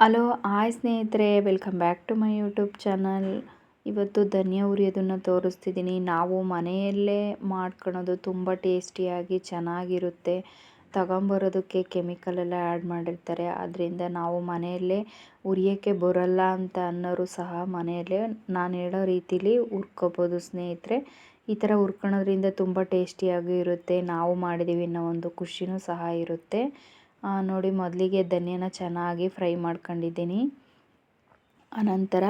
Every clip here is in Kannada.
ಹಲೋ, ಹಾಯ್ ಸ್ನೇಹಿತರೆ, welcome back to my YouTube channel. ಇವತ್ತು ಧನಿಯಾ ಉರಿಯೋದನ್ನು ತೋರಿಸ್ತಿದ್ದೀನಿ. ನಾವು ಮನೆಯಲ್ಲೇ ಮಾಡ್ಕೊಳೋದು ತುಂಬ ಟೇಸ್ಟಿಯಾಗಿ ಚೆನ್ನಾಗಿರುತ್ತೆ. ತಗೊಂಬರೋದಕ್ಕೆ ಕೆಮಿಕಲ್ ಎಲ್ಲ ಆ್ಯಡ್ ಮಾಡಿರ್ತಾರೆ. ಅದರಿಂದ ನಾವು ಮನೆಯಲ್ಲೇ ಉರಿಯೋಕ್ಕೆ ಬರೋಲ್ಲ ಅಂತ ಅನ್ನೋರು ಸಹ ಮನೆಯಲ್ಲೇ ನಾನು ಹೇಳೋ ರೀತಿಲಿ ಹುರ್ಕೋಬೋದು ಸ್ನೇಹಿತರೆ. ಈ ಥರ ಹುರ್ಕೊಳೋದ್ರಿಂದ ತುಂಬ ಟೇಸ್ಟಿಯಾಗಿ ಇರುತ್ತೆ. ನಾವು ಮಾಡಿದ್ದೀವಿ ಅನ್ನೋ ಒಂದು ಖುಷಿನೂ ಸಹ ಇರುತ್ತೆ. ನೋಡಿ, ಮೊದಲಿಗೆ ಧನಿಯಾನ ಚೆನ್ನಾಗಿ ಫ್ರೈ ಮಾಡ್ಕೊಂಡಿದ್ದೀನಿ. ಆನಂತರ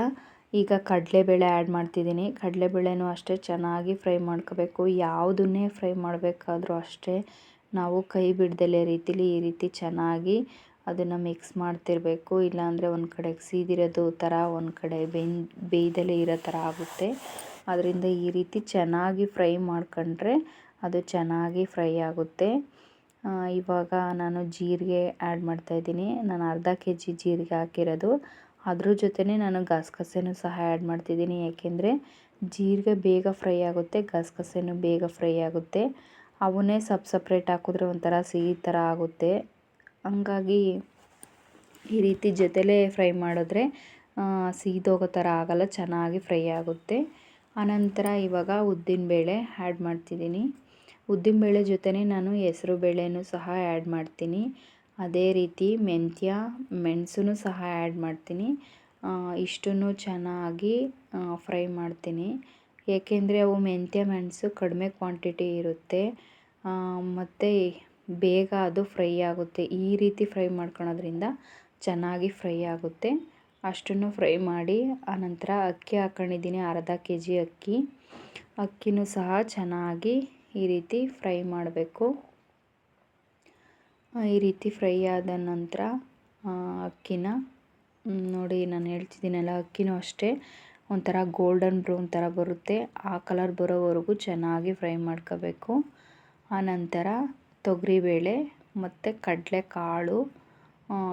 ಈಗ ಕಡಲೆಬೇಳೆ ಆ್ಯಡ್ ಮಾಡ್ತಿದ್ದೀನಿ. ಕಡಲೆಬೇಳೆನೂ ಅಷ್ಟೇ ಚೆನ್ನಾಗಿ ಫ್ರೈ ಮಾಡ್ಕೋಬೇಕು. ಯಾವುದನ್ನೇ ಫ್ರೈ ಮಾಡಬೇಕಾದ್ರೂ ಅಷ್ಟೇ ನಾವು ಕೈ ಬಿಡ್ದಲೇ ರೀತಿಲಿ ಈ ರೀತಿ ಚೆನ್ನಾಗಿ ಅದನ್ನು ಮಿಕ್ಸ್ ಮಾಡ್ತಿರಬೇಕು. ಇಲ್ಲಾಂದರೆ ಒಂದು ಕಡೆಗೆ ಸೀದಿರೋದು ಥರ ಒಂದು ಕಡೆ ಬೆನ್ ಬೇಯ್ದಲೇ ಇರೋ ಥರ ಆಗುತ್ತೆ. ಅದರಿಂದ ಈ ರೀತಿ ಚೆನ್ನಾಗಿ ಫ್ರೈ ಮಾಡ್ಕೊಂಡ್ರೆ ಅದು ಚೆನ್ನಾಗಿ ಫ್ರೈ ಆಗುತ್ತೆ. ಇವಾಗ ನಾನು ಜೀರಿಗೆ ಆ್ಯಡ್ ಮಾಡ್ತಾಯಿದ್ದೀನಿ ನಾನು ಅರ್ಧ ಕೆ ಜಿ ಜೀರಿಗೆ ಹಾಕಿರೋದು. ಅದ್ರ ಜೊತೆನೇ ನಾನು ಗಸಗಸೆನೂ ಸಹ ಆ್ಯಡ್ ಮಾಡ್ತಿದ್ದೀನಿ. ಏಕೆಂದರೆ ಜೀರಿಗೆ ಬೇಗ ಫ್ರೈ ಆಗುತ್ತೆ, ಗಸಗಸೆನೂ ಬೇಗ ಫ್ರೈ ಆಗುತ್ತೆ. ಅವನ್ನೇ ಸಪ್ ಸಪ್ರೇಟ್ ಹಾಕಿದ್ರೆ ಒಂಥರ ಸಿಹಿ ಥರ ಆಗುತ್ತೆ. ಹಂಗಾಗಿ ಈ ರೀತಿ ಜೊತೆಲೇ ಫ್ರೈ ಮಾಡಿದ್ರೆ ಸೀದೋಗೋ ಥರ ಆಗೋಲ್ಲ, ಚೆನ್ನಾಗಿ ಫ್ರೈ ಆಗುತ್ತೆ. ಆನಂತರ ಇವಾಗ ಉದ್ದಿನಬೇಳೆ ಆ್ಯಡ್ ಮಾಡ್ತಿದ್ದೀನಿ. ಉದ್ದಿನಬೇಳೆ ಜೊತೆನೇ ನಾನು ಹೆಸರು ಬೇಳೆನೂ ಸಹ ಆ್ಯಡ್ ಮಾಡ್ತೀನಿ. ಅದೇ ರೀತಿ ಮೆಂತ್ಯ ಮೆಣಸನ್ನು ಸಹ ಆ್ಯಡ್ ಮಾಡ್ತೀನಿ. ಇಷ್ಟನ್ನು ಚೆನ್ನಾಗಿ ಫ್ರೈ ಮಾಡ್ತೀನಿ. ಏಕೆಂದರೆ ಅವು ಮೆಂತ್ಯ, ಮೆಣಸು ಕಡಿಮೆ ಕ್ವಾಂಟಿಟಿ ಇರುತ್ತೆ. ಮತ್ತು ಬೇಗ ಅದು ಫ್ರೈ ಆಗುತ್ತೆ. ಈ ರೀತಿ ಫ್ರೈ ಮಾಡ್ಕೊಳೋದ್ರಿಂದ ಚೆನ್ನಾಗಿ ಫ್ರೈ ಆಗುತ್ತೆ. ಅಷ್ಟನ್ನು ಫ್ರೈ ಮಾಡಿ, ಆನಂತರ ಅಕ್ಕಿ ಹಾಕ್ಕೊಂಡಿದ್ದೀನಿ ಅರ್ಧ ಕೆ ಜಿ ಅಕ್ಕಿ. ಅಕ್ಕಿನೂ ಸಹ ಚೆನ್ನಾಗಿ ಈ ರೀತಿ ಫ್ರೈ ಮಾಡಬೇಕು. ಈ ರೀತಿ ಫ್ರೈ ಆದ ನಂತರ ಅಕ್ಕಿನ ನೋಡಿ ನಾನು ಹೇಳ್ತಿದ್ದೀನಲ್ಲ, ಅಕ್ಕಿನೂ ಅಷ್ಟೇ. ಒಂಥರ ಗೋಲ್ಡನ್ ಬ್ರೌನ್ ಥರ ಬರುತ್ತೆ. ಆ ಕಲರ್ ಬರೋವರೆಗೂ ಚೆನ್ನಾಗಿ ಫ್ರೈ ಮಾಡ್ಕೋಬೇಕು. ಆನಂತರ ತೊಗರಿಬೇಳೆ ಮತ್ತು ಕಡಲೆಕಾಳು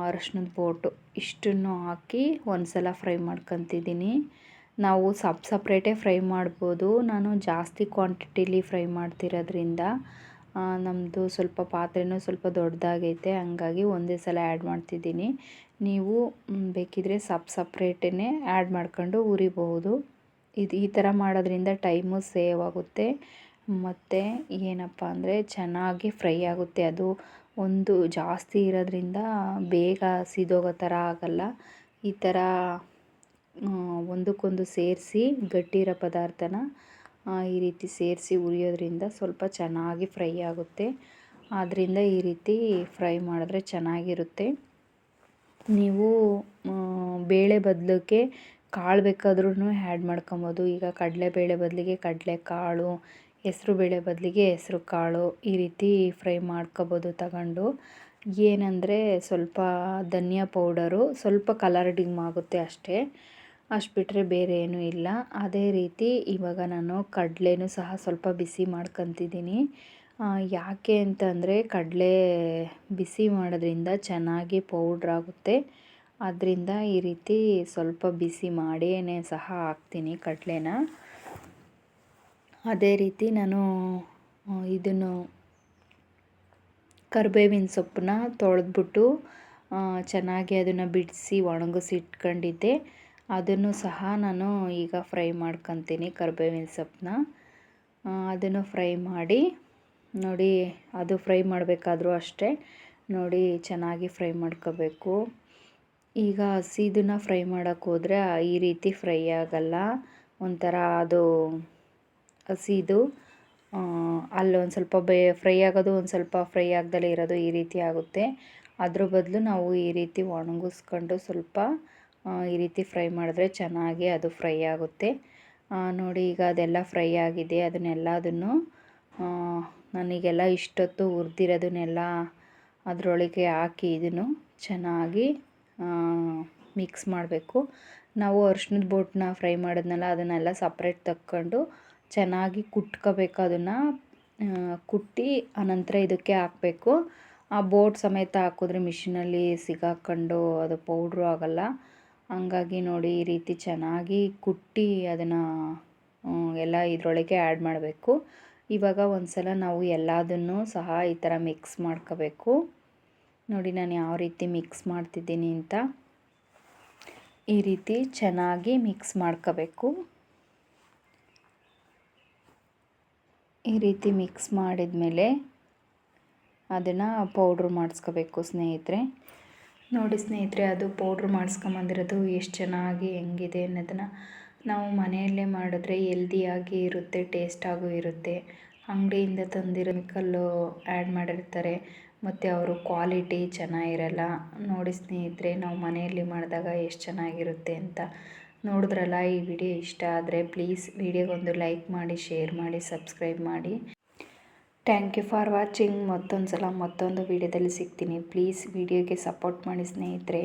ಅರಶಿನದ ಬೋಟು ಇಷ್ಟನ್ನು ಹಾಕಿ ಒಂದು ಸಲ ಫ್ರೈ ಮಾಡ್ಕೊತಿದ್ದೀನಿ. ನಾವು ಸಪ್ ಸಪ್ರೇಟೇ ಫ್ರೈ ಮಾಡ್ಬೋದು. ನಾನು ಜಾಸ್ತಿ ಕ್ವಾಂಟಿಟಿಲಿ ಫ್ರೈ ಮಾಡ್ತಿರೋದ್ರಿಂದ ನಮ್ಮದು ಸ್ವಲ್ಪ ಪಾತ್ರೆನೂ ಸ್ವಲ್ಪ ದೊಡ್ಡದಾಗೈತೆ. ಹಂಗಾಗಿ ಒಂದೇ ಸಲ ಆ್ಯಡ್ ಮಾಡ್ತಿದ್ದೀನಿ. ನೀವು ಬೇಕಿದ್ದರೆ ಸಪ್ ಸಪ್ರೇಟೇ ಆ್ಯಡ್ ಮಾಡ್ಕೊಂಡು ಉರಿಬಹುದು ಇದು ಈ ಥರ ಮಾಡೋದ್ರಿಂದ ಟೈಮು ಸೇವ್ ಆಗುತ್ತೆ. ಮತ್ತು ಏನಪ್ಪ ಅಂದರೆ ಚೆನ್ನಾಗಿ ಫ್ರೈ ಆಗುತ್ತೆ. ಅದು ಒಂದು ಜಾಸ್ತಿ ಇರೋದ್ರಿಂದ ಬೇಗ ಸಿದೋಗೋ ಥರ ಆಗಲ್ಲ. ಈ ಥರ ಒಂದಕ್ಕೊಂದು ಸೇರಿಸಿ ಗಟ್ಟಿ ಇರೋ ಪದಾರ್ಥನ ಈ ರೀತಿ ಸೇರಿಸಿ ಉರಿಯೋದ್ರಿಂದ ಸ್ವಲ್ಪ ಚೆನ್ನಾಗಿ ಫ್ರೈ ಆಗುತ್ತೆ. ಆದ್ದರಿಂದ ಈ ರೀತಿ ಫ್ರೈ ಮಾಡಿದ್ರೆ ಚೆನ್ನಾಗಿರುತ್ತೆ. ನೀವು ಬೇಳೆ ಬದಲಿಗೆ ಕಾಳು ಬೇಕಾದ್ರೂ ಆ್ಯಡ್ ಮಾಡ್ಕೊಬೋದು. ಈಗ ಕಡಲೆಬೇಳೆ ಬದಲಿಗೆ ಕಡಲೆ ಕಾಳು ಹೆಸ್ರು ಬೇಳೆ ಬದಲಿಗೆ ಹೆಸ್ರು ಕಾಳು ಈ ರೀತಿ ಫ್ರೈ ಮಾಡ್ಕೊಬೋದು ತಗೊಂಡು. ಏನಂದರೆ ಸ್ವಲ್ಪ ಧನಿಯಾ ಪೌಡರು, ಸ್ವಲ್ಪ ಕಲರ್ ಡಿಮ್ ಆಗುತ್ತೆ ಅಷ್ಟೇ. ಅಷ್ಟು ಬಿಟ್ಟರೆ ಬೇರೆ ಏನೂ ಇಲ್ಲ. ಅದೇ ರೀತಿ ಇವಾಗ ನಾನು ಕಡಲೆನೂ ಸಹ ಸ್ವಲ್ಪ ಬಿಸಿ ಮಾಡ್ಕೊತಿದ್ದೀನಿ. ಯಾಕೆ ಅಂತಂದರೆ ಕಡಲೆ ಬಿಸಿ ಮಾಡೋದ್ರಿಂದ ಚೆನ್ನಾಗಿ ಪೌಡ್ರ್ ಆಗುತ್ತೆ. ಅದರಿಂದ ಈ ರೀತಿ ಸ್ವಲ್ಪ ಬಿಸಿ ಮಾಡಿಯೇ ಸಹ ಹಾಕ್ತೀನಿ ಕಡಲೆನ. ಅದೇ ರೀತಿ ನಾನು ಇದನ್ನು ಕರಿಬೇವಿನ ಸೊಪ್ಪನ್ನ ತೊಳೆದ್ಬಿಟ್ಟು ಚೆನ್ನಾಗಿ ಅದನ್ನು ಬಿಡಿಸಿ ಒಣಗಿಸಿ ಇಟ್ಕೊಂಡಿದ್ದೆ. ಅದನ್ನು ಸಹ ನಾನು ಈಗ ಫ್ರೈ ಮಾಡ್ಕೊತೀನಿ ಕರ್ಬೇವಿನ ಸೊಪ್ಪನ್ನ. ಅದನ್ನು ಫ್ರೈ ಮಾಡಿ, ನೋಡಿ ಅದು ಫ್ರೈ ಮಾಡಬೇಕಾದ್ರೂ ಅಷ್ಟೇ, ನೋಡಿ ಚೆನ್ನಾಗಿ ಫ್ರೈ ಮಾಡ್ಕೋಬೇಕು. ಈಗ ಹಸಿದನ್ನ ಫ್ರೈ ಮಾಡೋಕ್ಕೆ ಹೋದರೆ ಈ ರೀತಿ ಫ್ರೈ ಆಗೋಲ್ಲ. ಒಂಥರ ಅದು ಹಸಿದು ಅಲ್ಲೊಂದು ಸ್ವಲ್ಪ ಬೇ, ಫ್ರೈ ಆಗೋದು ಒಂದು ಸ್ವಲ್ಪ ಫ್ರೈ ಆಗದಲ್ಲೇ ಇರೋದು ಈ ರೀತಿ ಆಗುತ್ತೆ. ಅದ್ರ ಬದಲು ನಾವು ಈ ರೀತಿ ಒಣಗಿಸ್ಕೊಂಡು ಸ್ವಲ್ಪ ಈ ರೀತಿ ಫ್ರೈ ಮಾಡಿದ್ರೆ ಚೆನ್ನಾಗಿ ಅದು ಫ್ರೈ ಆಗುತ್ತೆ. ನೋಡಿ, ಈಗ ಅದೆಲ್ಲ ಫ್ರೈ ಆಗಿದೆ. ಅದನ್ನೆಲ್ಲದನ್ನು ನನಗೆಲ್ಲ ಇಷ್ಟೊತ್ತು ಹುರಿದಿರೋದನ್ನೆಲ್ಲ ಅದರೊಳಗೆ ಹಾಕಿ ಇದನ್ನು ಚೆನ್ನಾಗಿ ಮಿಕ್ಸ್ ಮಾಡಬೇಕು. ನಾವು ಅರ್ಶಿನದ ಬೋಟನ್ನ ಫ್ರೈ ಮಾಡಿದ್ನಲ್ಲ, ಅದನ್ನೆಲ್ಲ ಸಪ್ರೇಟ್ ತಕ್ಕೊಂಡು ಚೆನ್ನಾಗಿ ಕುಟ್ಕೋಬೇಕು ಅದನ್ನು. ಕುಟ್ಟಿ ಆನಂತರ ಇದಕ್ಕೆ ಹಾಕಬೇಕು. ಆ ಬೋಟ್ ಸಮೇತ ಹಾಕಿದ್ರೆ ಮಿಷಿನಲ್ಲಿ ಸಿಗಾಕ್ಕೊಂಡು ಅದು ಪೌಡ್ರು ಆಗೋಲ್ಲ. ಹಂಗಾಗಿ ನೋಡಿ ಈ ರೀತಿ ಚೆನ್ನಾಗಿ ಕುಟ್ಟಿ ಅದನ್ನು ಎಲ್ಲ ಇದರೊಳಗೆ ಆ್ಯಡ್ ಮಾಡಬೇಕು. ಇವಾಗ ಒಂದು ಸಲ ನಾವು ಎಲ್ಲದನ್ನು ಸಹ ಈ ಥರ ಮಿಕ್ಸ್ ಮಾಡ್ಕೋಬೇಕು. ನೋಡಿ ನಾನು ಯಾವ ರೀತಿ ಮಿಕ್ಸ್ ಮಾಡ್ತಿದ್ದೀನಿ ಅಂತ. ಈ ರೀತಿ ಚೆನ್ನಾಗಿ ಮಿಕ್ಸ್ ಮಾಡ್ಕೋಬೇಕು. ಈ ರೀತಿ ಮಿಕ್ಸ್ ಮಾಡಿದ ಮೇಲೆ ಅದನ್ನು ಪೌಡ್ರ್ ಮಾಡಿಸ್ಕೋಬೇಕು ಸ್ನೇಹಿತರೆ. ನೋಡಿ ಸ್ನೇಹಿತರೆ, ಅದು ಪೌಡ್ರ್ ಮಾಡಿಸ್ಕೊಂಬಂದಿರೋದು ಎಷ್ಟು ಚೆನ್ನಾಗಿ ಹೆಂಗಿದೆ ಅನ್ನೋದನ್ನು ನಾವು ಮನೆಯಲ್ಲೇ ಮಾಡಿದ್ರೆ ಎಲ್ದಿಯಾಗಿ ಇರುತ್ತೆ, ಟೇಸ್ಟಾಗೂ ಇರುತ್ತೆ. ಅಂಗಡಿಯಿಂದ ತಂದಿರೋ ಕೆಮಿಕಲ್ಲು ಆ್ಯಡ್ ಮಾಡಿರ್ತಾರೆ, ಮತ್ತು ಅವರು ಕ್ವಾಲಿಟಿ ಚೆನ್ನಾಗಿರಲ್ಲ. ನೋಡಿ ಸ್ನೇಹಿತರೆ, ನಾವು ಮನೆಯಲ್ಲಿ ಮಾಡಿದಾಗ ಎಷ್ಟು ಚೆನ್ನಾಗಿರುತ್ತೆ ಅಂತ ನೋಡಿದ್ರಲ್ಲ, ಈ ವಿಡಿಯೋ ಇಷ್ಟ ಆದರೆ ಪ್ಲೀಸ್ ವಿಡಿಯೋಗೊಂದು ಲೈಕ್ ಮಾಡಿ, ಶೇರ್ ಮಾಡಿ, ಸಬ್ಸ್ಕ್ರೈಬ್ ಮಾಡಿ. ಥ್ಯಾಂಕ್ ಯು ಫಾರ್ ವಾಚಿಂಗ್ ಮತ್ತೊಂದು ಸಲ ಮತ್ತೊಂದು ವೀಡಿಯೋದಲ್ಲಿ ಸಿಗ್ತೀನಿ ಪ್ಲೀಸ್ ವೀಡಿಯೋಗೆ ಸಪೋರ್ಟ್ ಮಾಡಿ ಸ್ನೇಹಿತರೆ.